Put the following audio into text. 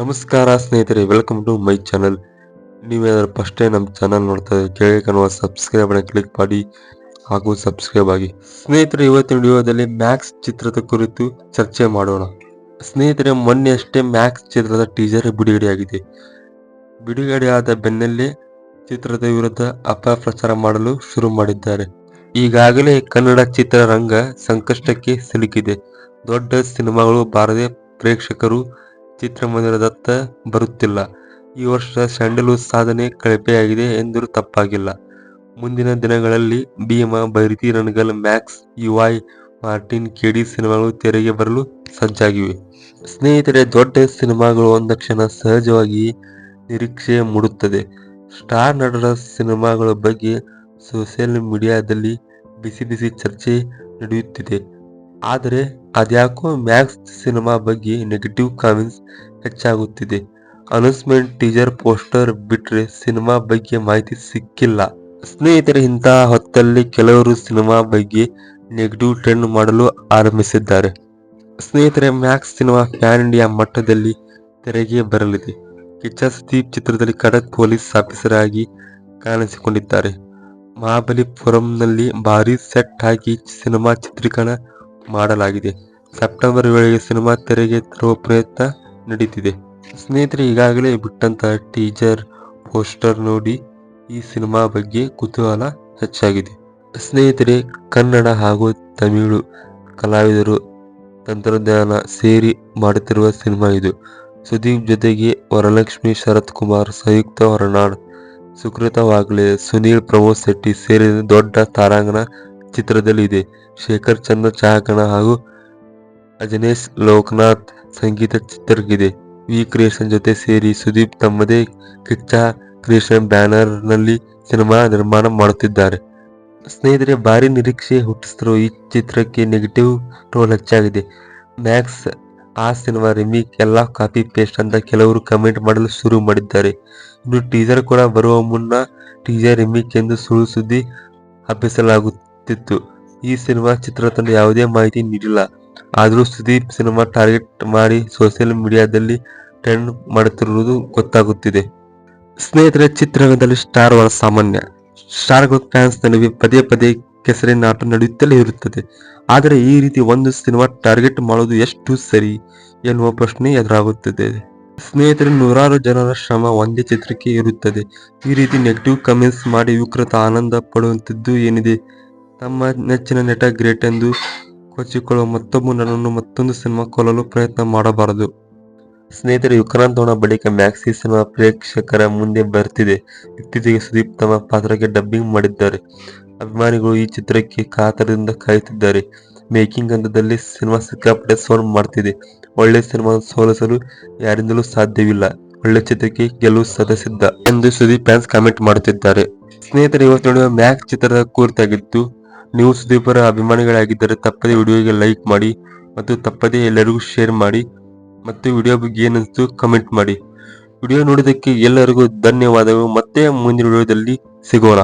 ನಮಸ್ಕಾರ ಸ್ನೇಹಿತರೆ welcome to my channel ನೀವೇನಾದ್ರು ಫಸ್ಟ್ ಟೈಮ್ ನಮ್ಮ ಚಾನಲ್ ನೋಡ್ತಾ ಇದ್ರೆ ಕೆಳಗೆ ಕಾಣುವ ಸಬ್ಸ್ಕ್ರೈಬ್ ಕ್ಲಿಕ್ ಮಾಡಿ ಹಾಗೂ ಸಬ್ಸ್ಕ್ರೈಬ್ ಆಗಿ. ಸ್ನೇಹಿತರೆ, ಇವತ್ತಿನ ವಿಡಿಯೋದಲ್ಲಿ ಮ್ಯಾಕ್ಸ್ ಚಿತ್ರದ ಕುರಿತು ಚರ್ಚೆ ಮಾಡೋಣ. ಸ್ನೇಹಿತರೆ, ಮೊನ್ನೆ ಅಷ್ಟೇ ಮ್ಯಾಕ್ಸ್ ಚಿತ್ರದ ಟೀಸರ್ ಬಿಡುಗಡೆಯಾಗಿದೆ. ಬಿಡುಗಡೆಯಾದ ಬೆನ್ನಲ್ಲೇ ಚಿತ್ರದ ವಿರುದ್ಧ ಅಪಪ್ರಚಾರ ಮಾಡಲು ಶುರು ಮಾಡಿದ್ದಾರೆ. ಈಗಾಗಲೇ ಕನ್ನಡ ಚಿತ್ರರಂಗ ಸಂಕಷ್ಟಕ್ಕೆ ಸಿಲುಕಿದೆ. ದೊಡ್ಡ ಸಿನಿಮಾಗಳು ಬಾರದೆ ಪ್ರೇಕ್ಷಕರು ಚಿತ್ರಮಂದಿರದತ್ತ ಬರುತ್ತಿಲ್ಲ. ಈ ವರ್ಷ ಸ್ಯಾಂಡಲ್ವುಡ್ ಸಾಧನೆ ಕಳಪೆಯಾಗಿದೆ ಎಂದರೂ ತಪ್ಪಾಗಿಲ್ಲ. ಮುಂದಿನ ದಿನಗಳಲ್ಲಿ Bheema Bhairathi Ranagal Max UI, Martin KD ಸಿನಿಮಾಗಳು ತೆರೆಗೆ ಬರಲು ಸಜ್ಜಾಗಿವೆ. ಸ್ನೇಹಿತರೆ ದೊಡ್ಡ ಸಿನಿಮಾಗಳು ಒಂದಕ್ಷಣ ಸಹಜವಾಗಿ ನಿರೀಕ್ಷೆ ಮೂಡುತ್ತದೆ. ಸ್ಟಾರ್ ನಟರ ಸಿನಿಮಾಗಳ ಬಗ್ಗೆ ಸೋಷಿಯಲ್ ಮೀಡಿಯಾದಲ್ಲಿ ಬಿಸಿ ಬಿಸಿ ಚರ್ಚೆ ನಡೆಯುತ್ತಿದೆ. ಆದರೆ ಅದ್ಯಾಕೋ ಮ್ಯಾಕ್ಸ್ ಸಿನಿಮಾ ಬಗ್ಗೆ ನೆಗೆಟಿವ್ ಕಾಮೆಂಟ್ಸ್ ಹೆಚ್ಚಾಗುತ್ತಿದೆ. ಅನೌನ್ಸ್ಮೆಂಟ್ ಟೀಸರ್ ಪೋಸ್ಟರ್ ಬಿಟ್ರೆ ಸಿನಿಮಾ ಬಗ್ಗೆ ಮಾಹಿತಿ ಸಿಕ್ಕಿಲ್ಲ. ಸ್ನೇಹಿತರೆ ಇಂತಹ ಹೊತ್ತಲ್ಲಿ ಕೆಲವರು ಸಿನಿಮಾ ಬಗ್ಗೆ ನೆಗೆಟಿವ್ ಟ್ರೆಂಡ್ ಮಾಡಲು ಆರಂಭಿಸಿದ್ದಾರೆ. ಸ್ನೇಹಿತರೆ, ಮ್ಯಾಕ್ಸ್ ಸಿನಿಮಾ ಪ್ಯಾನ್ ಇಂಡಿಯಾ ಮಟ್ಟದಲ್ಲಿ ತೆರೆಗೆ ಬರಲಿದೆ. ಕಿಚ್ಚ ಸುದೀಪ್ ಚಿತ್ರದಲ್ಲಿ ಖಡಕ್ ಪೊಲೀಸ್ ಆಫೀಸರ್ ಆಗಿ ಕಾಣಿಸಿಕೊಂಡಿದ್ದಾರೆ. ಮಹಾಬಲಿಪುರಂನಲ್ಲಿ ಭಾರಿ ಸೆಟ್ ಹಾಕಿ ಸಿನಿಮಾ ಚಿತ್ರೀಕರಣ ಮಾಡಲಾಗಿದೆ. ಸೆಪ್ಟೆಂಬರ್ ವೇಳೆಗೆ ಸಿನಿಮಾ ತೆರೆಗೆ ತರುವ ಪ್ರಯತ್ನ ನಡೀತಿದೆ. ಸ್ನೇಹಿತರೆ, ಈಗಾಗಲೇ ಬಿಟ್ಟಂತಹ ಟೀಜರ್, ಪೋಸ್ಟರ್ ನೋಡಿ ಈ ಸಿನಿಮಾ ಬಗ್ಗೆ ಕುತೂಹಲ ಹೆಚ್ಚಾಗಿದೆ. ಸ್ನೇಹಿತರೆ, ಕನ್ನಡ ಹಾಗೂ ತಮಿಳು ಕಲಾವಿದರು ತಂತ್ರಜ್ಞಾನ ಸೇರಿ ಮಾಡುತ್ತಿರುವ ಸಿನಿಮಾ ಇದು. ಸುದೀಪ್ ಜೊತೆಗೆ ವರಲಕ್ಷ್ಮಿ ಶರತ್ ಕುಮಾರ್, ಸಂಯುಕ್ತ ಹೊರನಾಡ್, ಸುಕೃತ ವಾಗ್ಲೆ, ಸುನೀಲ್ ಪ್ರಮೋದ್ ಶೆಟ್ಟಿ ಸೇರಿದ ದೊಡ್ಡ ತಾರಾಂಗಣ ಚಿತ್ರದಲ್ಲಿ ಇದೆ ಶೇಖರ್ ಚಂದ್ರ ಚಾಹಕಣ ಹಾಗೂ ಅಜನೇಶ್ ಲೋಕನಾಥ್ ಸಂಗೀತ ಚಿತ್ರಕ್ಕಿದೆ ವಿ ಕ್ರಿಯೇಷನ್ ಜೊತೆ ಸೇರಿ ಸುದೀಪ್ ತಮ್ಮದೇ ಕಿಚ್ಚ ಕ್ರಿಯೇಷನ್ ಬ್ಯಾನರ್ನಲ್ಲಿ ಸಿನಿಮಾ ನಿರ್ಮಾಣ ಮಾಡುತ್ತಿದ್ದಾರೆ. ಸ್ನೇಹಿತರೆ, ಭಾರಿ ನಿರೀಕ್ಷೆ ಹುಟ್ಟಿಸಿರುವ ಈ ಚಿತ್ರಕ್ಕೆ ನೆಗೆಟಿವ್ ರೋಲ್ ಹೆಚ್ಚಾಗಿದೆ. ಮ್ಯಾಕ್ಸ್ ಆ ಸಿನಿಮಾ ರಿಮೇಕ್ ಎಲ್ಲ ಕಾಪಿ ಪೇಸ್ಟ್ ಅಂತ ಕೆಲವರು ಕಮೆಂಟ್ ಮಾಡಲು ಶುರು ಮಾಡಿದ್ದಾರೆ. ಇನ್ನು ಟೀಸರ್ ಕೂಡ ಬರುವ ಮುನ್ನ ಟೀಸರ್ ರಿಮೇಕ್ ಎಂದು ಸುಳ್ಳು ಸುದ್ದಿ ಹಬ್ಬಿಸಲಾಗುತ್ತಿತ್ತು. ಈ ಸಿನಿಮಾ ಚಿತ್ರತಂಡ ಯಾವುದೇ ಮಾಹಿತಿ ನೀಡಿಲ್ಲ. ಆದರೂ ಸುದೀಪ್ ಸಿನಿಮಾ ಟಾರ್ಗೆಟ್ ಮಾಡಿ ಸೋಷಿಯಲ್ ಮೀಡಿಯಾದಲ್ಲಿ ಟ್ರೆಂಡ್ ಮಾಡುತ್ತಿರುವುದು ಗೊತ್ತಾಗುತ್ತಿದೆ. ಸ್ನೇಹಿತರೆ, ಚಿತ್ರರಂಗದಲ್ಲಿ ಸ್ಟಾರ್ ವಾರ ಸಾಮಾನ್ಯ. ಸ್ಟಾರ್ಗಳ ಫ್ಯಾನ್ಸ್ ನಡುವೆ ಪದೇ ಪದೇ ಕೆಸರಿನಾಟ ನಡೆಯುತ್ತಲೇ ಇರುತ್ತದೆ. ಆದರೆ ಈ ರೀತಿ ಒಂದು ಸಿನಿಮಾ ಟಾರ್ಗೆಟ್ ಮಾಡುವುದು ಎಷ್ಟು ಸರಿ ಎನ್ನುವ ಪ್ರಶ್ನೆ ಎದುರಾಗುತ್ತದೆ. ಸ್ನೇಹಿತರೆ, ನೂರಾರು ಜನರ ಶ್ರಮ ಒಂದೇ ಚಿತ್ರಕ್ಕೆ ಇರುತ್ತದೆ. ಈ ರೀತಿ ನೆಗೆಟಿವ್ ಕಮೆಂಟ್ಸ್ ಮಾಡಿ ವಿಕೃತ ಆನಂದ ಪಡುವಂಥದ್ದು ಏನಿದೆ? ತಮ್ಮ ನೆಚ್ಚಿನ ನಟ ಗ್ರೇಟ್ ಎಂದು ಕೊಚ್ಚಿಕೊಳ್ಳುವ ಮತ್ತೊಬ್ಬ ನನ್ನನ್ನು ಮತ್ತೊಂದು ಸಿನಿಮಾ ಕೊಲ್ಲಲು ಪ್ರಯತ್ನ ಮಾಡಬಾರದು. ಸ್ನೇಹಿತರೆ ಅವನ ಬಳಿಕ ಮ್ಯಾಕ್ಸಿ ಸಿನಿಮಾ ಪ್ರೇಕ್ಷಕರ ಮುಂದೆ ಬರ್ತಿದೆ. ಇತ್ತೀಚೆಗೆ ಸುದೀಪ್ ತಮ್ಮ ಪಾತ್ರಕ್ಕೆ ಡಬ್ಬಿಂಗ್ ಮಾಡಿದ್ದಾರೆ. ಅಭಿಮಾನಿಗಳು ಈ ಚಿತ್ರಕ್ಕೆ ಕಾತರದಿಂದ ಕಾಯುತ್ತಿದ್ದಾರೆ. ಮೇಕಿಂಗ್ ಹಂತದಲ್ಲಿ ಸಿನಿಮಾ ಸಿಕ್ಕಾಪಟ್ಟೆ ಸೋಲ್ ಮಾಡ್ತಿದೆ. ಒಳ್ಳೆ ಸಿನಿಮಾ ಸೋಲಿಸಲು ಯಾರಿಂದಲೂ ಸಾಧ್ಯವಿಲ್ಲ. ಒಳ್ಳೆ ಚಿತ್ರಕ್ಕೆ ಗೆಲುವು ಸದಸ್ಯದ್ದ ಎಂದು ಸುದೀಪ್ ಫ್ಯಾನ್ಸ್ ಕಾಮೆಂಟ್ ಮಾಡುತ್ತಿದ್ದಾರೆ. ಸ್ನೇಹಿತರು, ಇವತ್ತು ನೋಡುವ ಮ್ಯಾಕ್ಸ್ ಚಿತ್ರದ ಕುರಿತಾಗಿದ್ದು ನೀವು ಸುದೀಪರ ಅಭಿಮಾನಿಗಳಾಗಿದ್ದರೆ ತಪ್ಪದೇ ವಿಡಿಯೋಗೆ ಲೈಕ್ ಮಾಡಿ ಮತ್ತು ತಪ್ಪದೇ ಎಲ್ಲರಿಗೂ ಶೇರ್ ಮಾಡಿ ಮತ್ತು ವಿಡಿಯೋ ಬಗ್ಗೆ ಏನಿಸ್ತು ಕಮೆಂಟ್ ಮಾಡಿ. ವಿಡಿಯೋ ನೋಡಿದ್ದಕ್ಕೆ ಎಲ್ಲರಿಗೂ ಧನ್ಯವಾದಗಳು. ಮತ್ತೆ ಮುಂದಿನ ವಿಡಿಯೋದಲ್ಲಿ ಸಿಗೋಣ.